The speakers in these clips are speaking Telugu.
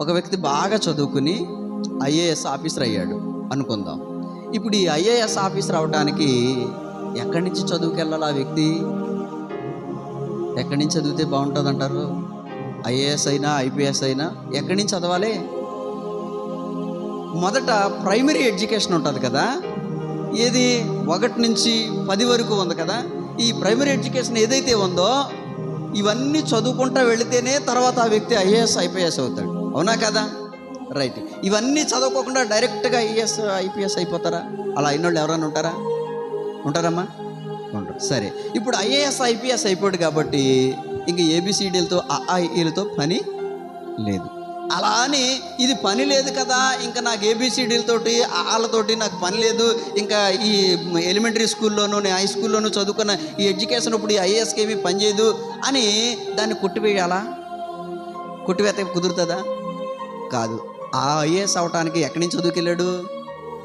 ఒక వ్యక్తి బాగా చదువుకుని ఐఏఎస్ ఆఫీసర్ అయ్యాడు. అనుకుందాం. ఇప్పుడు ఈ ఐఏఎస్ ఆఫీసర్ అవడానికి ఎక్కడి నుంచి చదువుకెళ్ళాలి ఆ వ్యక్తి? ఎక్కడి నుంచి చదివితే బాగుంటుంది అంటారు ఐఏఎస్ అయినా ఐపీఎస్ అయినా ఎక్కడి నుంచి చదవాలి? మొదట ప్రైమరీ ఎడ్యుకేషన్ ఉంటుంది కదా? ఏది? ఒకటి నుంచి పది వరకు ఉంది కదా? ఈ ప్రైమరీ ఎడ్యుకేషన్ ఏదైతే ఉందో ఇవన్నీ చదువుకుంటా వెళితేనే తర్వాత ఆ వ్యక్తి ఐఏఎస్ ఐపీఎస్ అవుతాడు. అవునా కదా? రైట్. ఇవన్నీ చదువుకోకుండా డైరెక్ట్గా ఐఏఎస్ ఐపీఎస్ అయిపోతారా? అలా అయిన వాళ్ళు ఎవరైనా ఉంటారా? ఉంటారమ్మా? ఉంటారు. సరే. ఇప్పుడు ఐఏఎస్ ఐపీఎస్ అయిపోయాడు కాబట్టి ఇంక ఏబిసిడీలతో ఐఈలతో పని లేదు. అలా అని ఇది పని లేదు కదా ఇంకా నాకు ఏబిసిడీలతోటి వాళ్ళతోటి నాకు పని లేదు. ఇంకా ఈ ఎలిమెంటరీ స్కూల్లోనూ నేను హై స్కూల్లోనూ చదువుకున్న ఈ ఎడ్యుకేషన్ ఇప్పుడు ఈ ఐఏఎస్కి ఏమీ పనిచేయదు అని దాన్ని కొట్టివేయాలా? కొట్టివేత కుదురుతుందా? కాదు. ఆ ఐఏఎస్ అవటానికి ఎక్కడి నుంచి చదువుకెళ్ళాడు?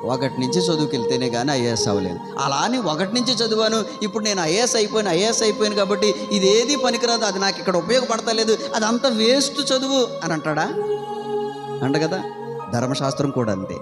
ఒకటి నుంచి చదువుకెళ్తేనే కానీ ఐఏఎస్ అవ్వలేదు. అలా అని ఒకటి నుంచి చదివాను. ఇప్పుడు నేను ఐఏఎస్ అయిపోయాను ఐఏఎస్ అయిపోయాను కాబట్టి ఇదేది పనికిరాదు. అది నాకు ఇక్కడ ఉపయోగపడతలేదు అది అంత వేస్ట్ చదువు అని అంటాడా? అంట కదా ధర్మశాస్త్రం కూడా అంతే.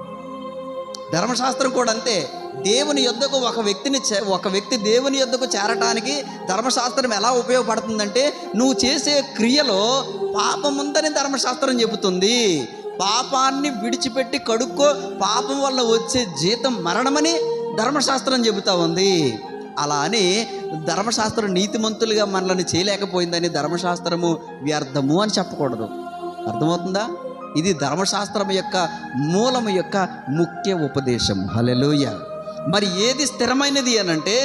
ధర్మశాస్త్రం కూడా అంతే. దేవుని యొద్దకు ఒక వ్యక్తిని చే- ఒక వ్యక్తి దేవుని యొద్దకు చేరటానికి ధర్మశాస్త్రం ఎలా ఉపయోగపడుతుందంటే నువ్వు చేసే క్రియలో పాపం ఉందని ధర్మశాస్త్రం చెబుతుంది. పాపాన్ని విడిచిపెట్టి కడుక్కో పాపం వల్ల వచ్చే జీతం మరణమని ధర్మశాస్త్రం చెబుతా ఉంది. అలా అని ధర్మశాస్త్రం నీతిమంతులుగా మనల్ని చేయలేకపోయిందని ధర్మశాస్త్రము వ్యర్థము అని చెప్పకూడదు. అర్థమవుతుందా? ఇది ధర్మశాస్త్రం యొక్క మూలము యొక్క ముఖ్య ఉపదేశం హలలోయ మరి ఏది స్థిరమైనది అనంటే